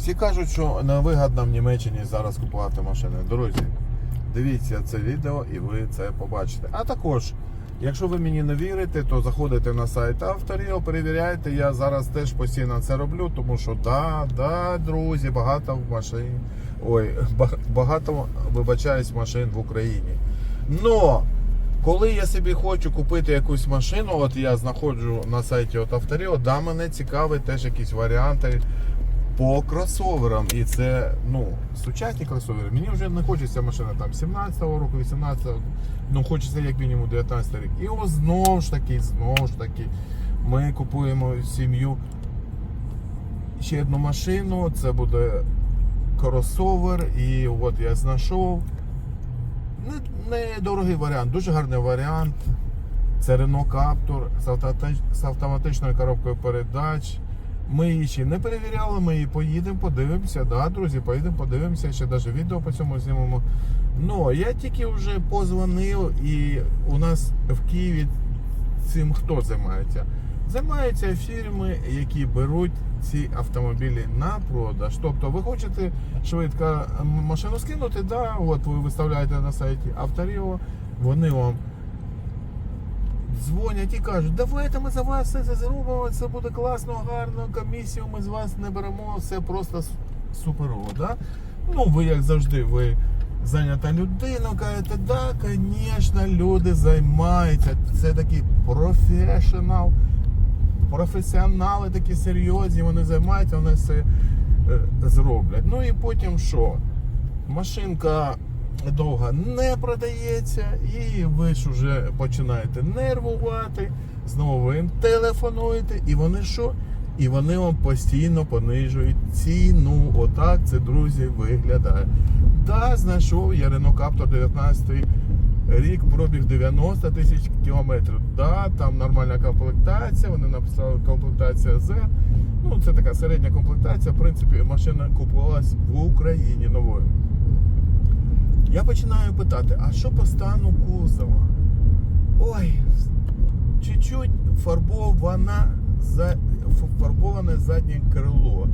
Всі кажуть, що невигідно в Німеччині зараз купувати машини. Друзі, дивіться це відео і ви це побачите. А також, якщо ви мені не вірите, то заходите на сайт авторів, перевіряйте. Я зараз теж постійно це роблю, тому що да, да, друзі, багато машин. Ой, багато вибачаюсь машин в Україні. Но коли я собі хочу купити якусь машину, от я знаходжу на сайті от авторів, да, мене цікавить теж якісь варіанти по кросоверам. І це ну, сучасні кросовери. Мені вже не хочеться машина там 17-го року, 18-го, ну хочеться як мінімум 19 рік. І ось знову ж таки, знову ж таки, ми купуємо сім'ю ще одну машину, це буде кросовер, і от я знайшов. Не, не дорогий варіант, дуже гарний варіант. Це Renault Captur з автоматичною коробкою передач. Ми її ще не перевіряли, ми її поїдемо, подивимося. Да, друзі, поїдемо, подивимося, ще навіть відео по цьому знімемо. Ну, я тільки вже позвонив, і у нас в Києві цим хто займається? Займаються фірми, які беруть ці автомобілі на продаж. Тобто ви хочете швидко машину скинути, да, от ви виставляєте на сайті Авторіо, вони вам дзвонять і кажуть, давайте ми за вас все це зробимо, це буде класно, гарно, комісію ми з вас не беремо, все просто суперово. Да? Ну, ви як завжди, ви зайнята людина, кажете, да, звісно, люди займаються. Це такий професіонал, професіонали такі серйозні, вони займаються, вони все е, зроблять. Ну і потім що? Машинка довго не продається, і ви ж вже починаєте нервувати, знову ви їм телефонуєте, і вони що? І вони вам постійно понижують ціну. Отак це, друзі, виглядає. Да, знайшов я Renault Captur 19 рік, пробіг 90 тисяч кілометрів. Да, там нормальна комплектація, вони написали комплектація Z. Ну, це така середня комплектація. В принципі, машина купувалась в Україні новою. Я починаю питати, а що по стану кузова? Ой, чуть-чуть фарбована фарбоване заднє крило.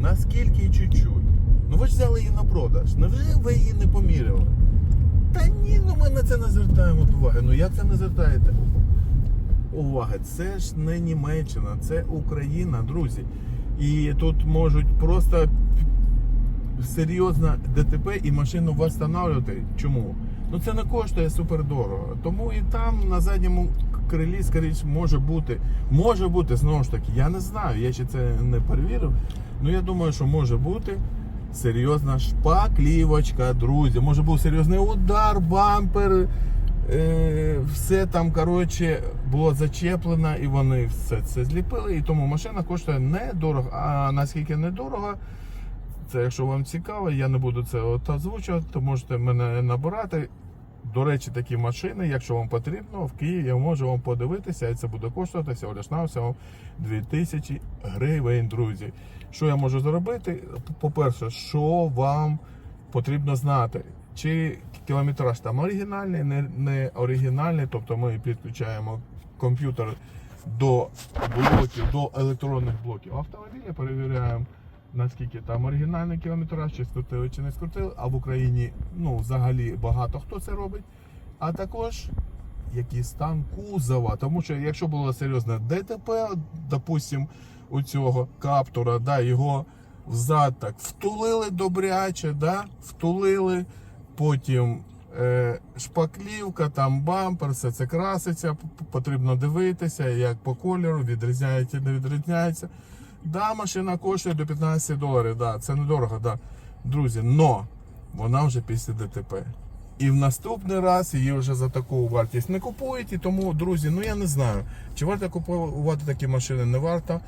Наскільки чуть-чуть? Ну ви ж взяли її на продаж. Невже ви її не поміряли? Та ні, ну ми на це не звертаємо уваги. Ну як це не звертаєте? Уваги, це ж не Німеччина, це Україна, друзі. І тут можуть просто серйозно ДТП і машину встановлювати. Чому? Ну це не коштує супер дорого. Тому і там на задньому крилі, скоріше, може бути. Може бути, знову ж таки, я не знаю, я ще це не перевірив. Ну я думаю, що може бути серйозна шпаклівочка, друзі. Може був серйозний удар, бампер. Е, все там, коротше, було зачеплено, і вони все це зліпили. І тому машина коштує недорого. А наскільки недорого, це якщо вам цікаво, я не буду це озвучувати, то можете мене набирати. До речі, такі машини, якщо вам потрібно, в Києві я можу вам подивитися, і це буде коштувати всього лиш на всього 2000 гривень, друзі. Що я можу зробити? По-перше, що вам потрібно знати? Чи кілометраж там оригінальний, не, не оригінальний, тобто ми підключаємо комп'ютер до блоків, до електронних блоків автомобіля, перевіряємо наскільки там оригінальний кілометраж, чи скрутили, чи не скрутили. А в Україні ну, взагалі багато хто це робить. А також який стан кузова. Тому що якщо було серйозне ДТП, допустим, у цього каптура, да, його взад так втулили добряче, да, втулили, потім е, шпаклівка, там бампер, все це краситься, потрібно дивитися, як по кольору, відрізняється, не відрізняється. Да, машина коштує до 15 доларів, да, це недорого, да. Друзі, но вона вже після ДТП. І в наступний раз її вже за таку вартість не купують. Тому, друзі, ну я не знаю, чи варто купувати такі машини, не варто.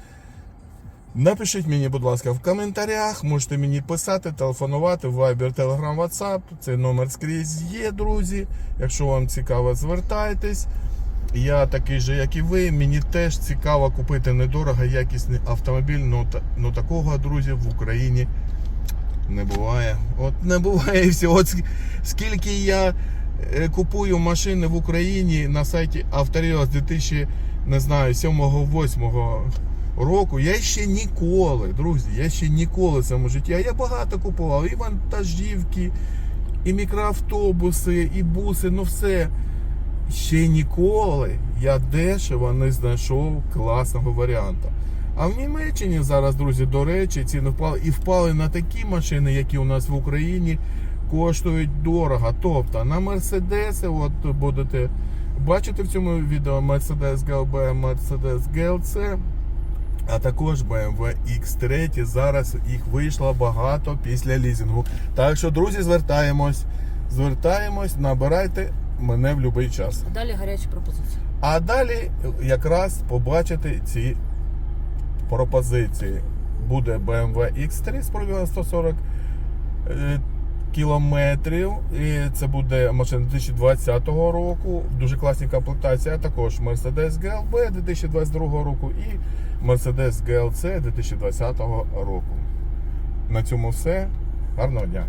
Напишіть мені, будь ласка, в коментарях, можете мені писати, телефонувати, Viber, Telegram, WhatsApp. Цей номер скрізь є, друзі. Якщо вам цікаво, звертайтесь. Я такий же, як і ви. Мені теж цікаво купити недорого якісний автомобіль. Ну, та- ну такого, друзі, в Україні не буває. От не буває все. От скільки я е, купую машини в Україні на сайті Авторіо з 2000, не знаю, 7-8 року я ще ніколи, друзі, я ще ніколи в цьому житті. А я багато купував і вантажівки, і мікроавтобуси, і буси, ну все. Ще ніколи я дешево не знайшов класного варіанта. А в Німеччині зараз, друзі, до речі, ціни впали і впали на такі машини, які у нас в Україні коштують дорого. Тобто на Мерседеси, от будете бачити в цьому відео Mercedes GLB, Mercedes GLC, а також BMW X3. Зараз їх вийшло багато після лізінгу. Так що, друзі, звертаємось. Звертаємось, набирайте мене в будь-який час. А далі гарячі пропозиції. А далі якраз побачите ці пропозиції. Буде BMW X3 з пробігом 140 е, кілометрів. І це буде машина 2020 року. Дуже класній комплектації, а також Mercedes GLB 2022 року і Mercedes GLC 2020 року. На цьому все. Гарного дня.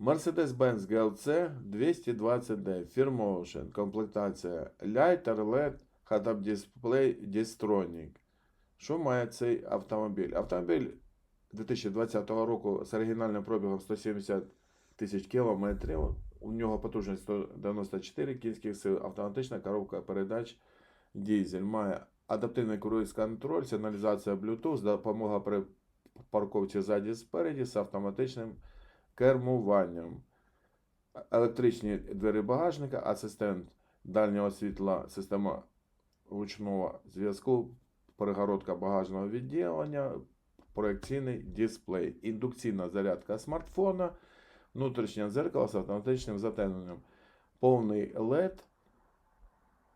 Mercedes-Benz GLC 220D Firm комплектація Lighter LED Head-Up Display Distronic. Що має цей автомобіль? Автомобіль 2020 року з оригінальним пробігом 170 тисяч кілометрів. У нього потужність 194 кінських сил, автоматична коробка передач дізель. Має адаптивний круїз контроль, сигналізація Bluetooth, допомога при парковці ззаді спереді з автоматичним кермуванням. Електричні двері багажника, асистент дальнього світла, система ручного зв'язку, перегородка багажного відділення, проекційний дисплей, індукційна зарядка смартфона, внутрішнє дзеркало з автоматичним затемненням, повний LED,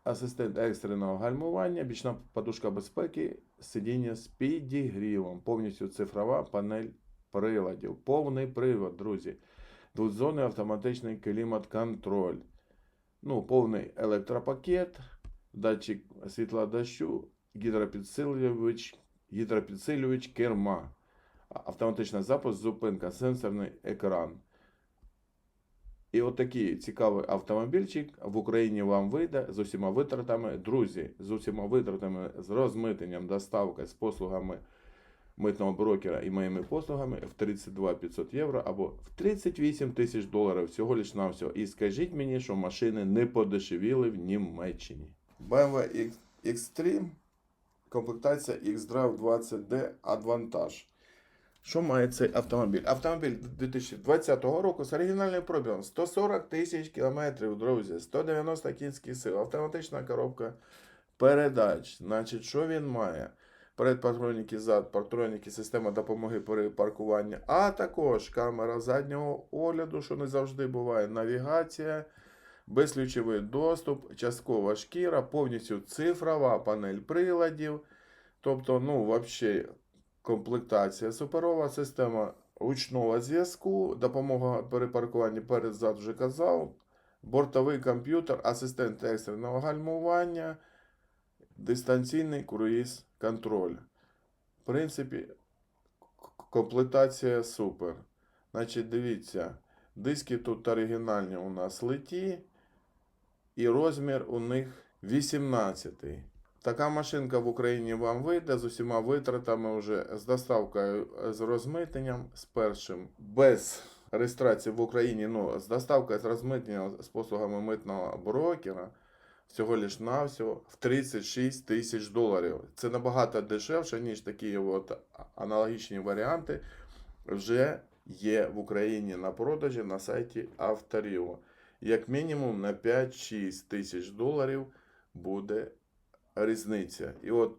асистент екстреного гальмування, бічна подушка безпеки, сидіння з підігрівом, повністю цифрова панель приладів, повний привод, друзі. Двозонний автоматичний клімат-контроль. Ну, повний електропакет, датчик світла дощу, гідропідсилювач, гідропідсилювач керма, автоматичний запуск, зупинка, сенсорний екран. І отакий цікавий автомобільчик в Україні вам вийде з усіма витратами. Друзі, з усіма витратами, з розмитненням, доставкою, з послугами митного брокера і моїми послугами в 32 500 євро або в 38 тисяч доларів всього лиш на всього. І скажіть мені, що машини не подешевіли в Німеччині. BMW X- X3, комплектація X-Drive 20D Advantage. Що має цей автомобіль? Автомобіль 2020 року з оригінальним пробігом 140 тисяч кілометрів, друзі, 190 кінських сил, автоматична коробка передач. Значить, що він має? Передпатроніки зад, система допомоги при паркуванні, а також камера заднього огляду, що не завжди буває, навігація, безключовий доступ, часткова шкіра, повністю цифрова панель приладів. Тобто, ну, взагалі, комплектація, суперова система ручного зв'язку, допомога при паркуванні перед зад вже казав, бортовий комп'ютер, асистент екстреного гальмування, дистанційний круїз контроль. В принципі, комплектація супер. Значить, дивіться, диски тут оригінальні у нас литі, і розмір у них 18. Така машинка в Україні вам вийде з усіма витратами вже з доставкою з розмитненням, з першим, без реєстрації в Україні, ну, з доставкою з розмитненням з послугами митного брокера всього лиш навсього в 36 тисяч доларів. Це набагато дешевше, ніж такі от аналогічні варіанти вже є в Україні на продажі на сайті Авторіо. Як мінімум на 5-6 тисяч доларів буде різниця. І от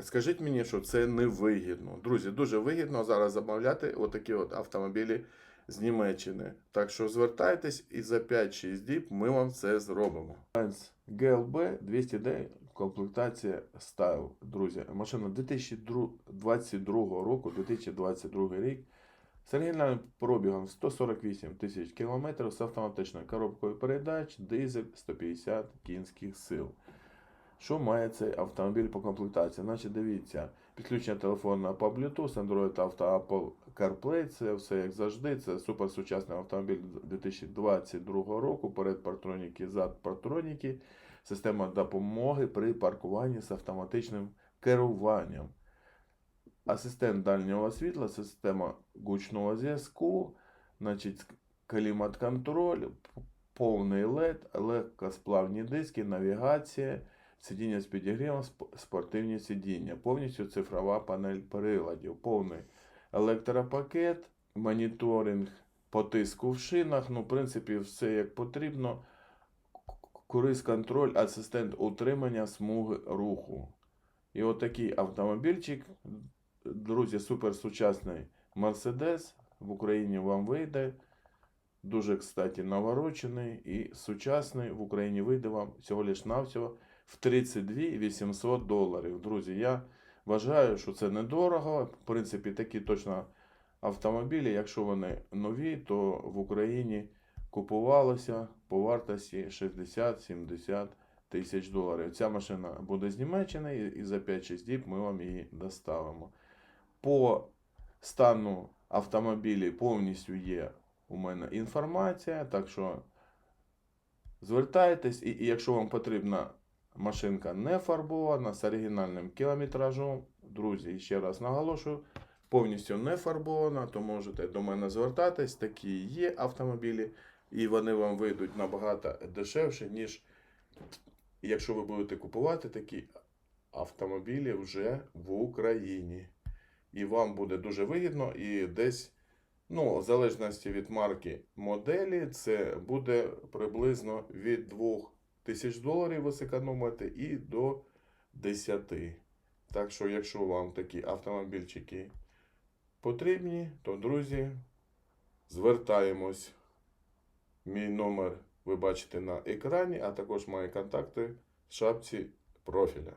скажіть мені, що це не вигідно. Друзі, дуже вигідно зараз замовляти отакі от автомобілі з Німеччини. Так що звертайтесь і за 5-6 діб ми вам це зробимо. GLB 200D комплектація Style. Друзі, машина 2022 року, 2022 рік. З оригінальним пробігом 148 тисяч кілометрів з автоматичною коробкою передач, дизель 150 кінських сил. Що має цей автомобіль по комплектації? Значить, дивіться, підключення телефона по Bluetooth, Android Auto, Apple CarPlay, це все як завжди. Це суперсучасний автомобіль 2022 року. Перед партроніки, зад партроніки, система допомоги при паркуванні з автоматичним керуванням. Асистент дальнього світла, система гучного зв'язку, значить, клімат-контроль, повний LED, легкосплавні диски, навігація, сидіння з підігрівом, спортивні сидіння, повністю цифрова панель приладів, повний електропакет, моніторинг по тиску в шинах, ну, в принципі, все як потрібно. Круїз контроль, асистент утримання смуги руху. І отакий автомобільчик, друзі, суперсучасний Mercedes в Україні вам вийде. Дуже, кстати, наворочений і сучасний в Україні вийде вам всього лиш навсього в 32 800 доларів. Друзі, я вважаю, що це недорого. В принципі, такі точно автомобілі, якщо вони нові, то в Україні купувалося по вартості 60-70 тисяч доларів. Ця машина буде з Німеччини і за 5-6 діб ми вам її доставимо. По стану автомобілі повністю є у мене інформація, так що звертайтесь, і, і якщо вам потрібна машинка не фарбована з оригінальним кілометражом, друзі, ще раз наголошую, повністю не фарбована, то можете до мене звертатись. Такі є автомобілі, і вони вам вийдуть набагато дешевше, ніж якщо ви будете купувати такі автомобілі вже в Україні. І вам буде дуже вигідно, і десь, ну, в залежності від марки моделі, це буде приблизно від 2 тисяч доларів ви зекономите і до 10. Так що, якщо вам такі автомобільчики потрібні, то, друзі, звертаємось. Мій номер ви бачите на екрані, а також мої контакти в шапці профіля.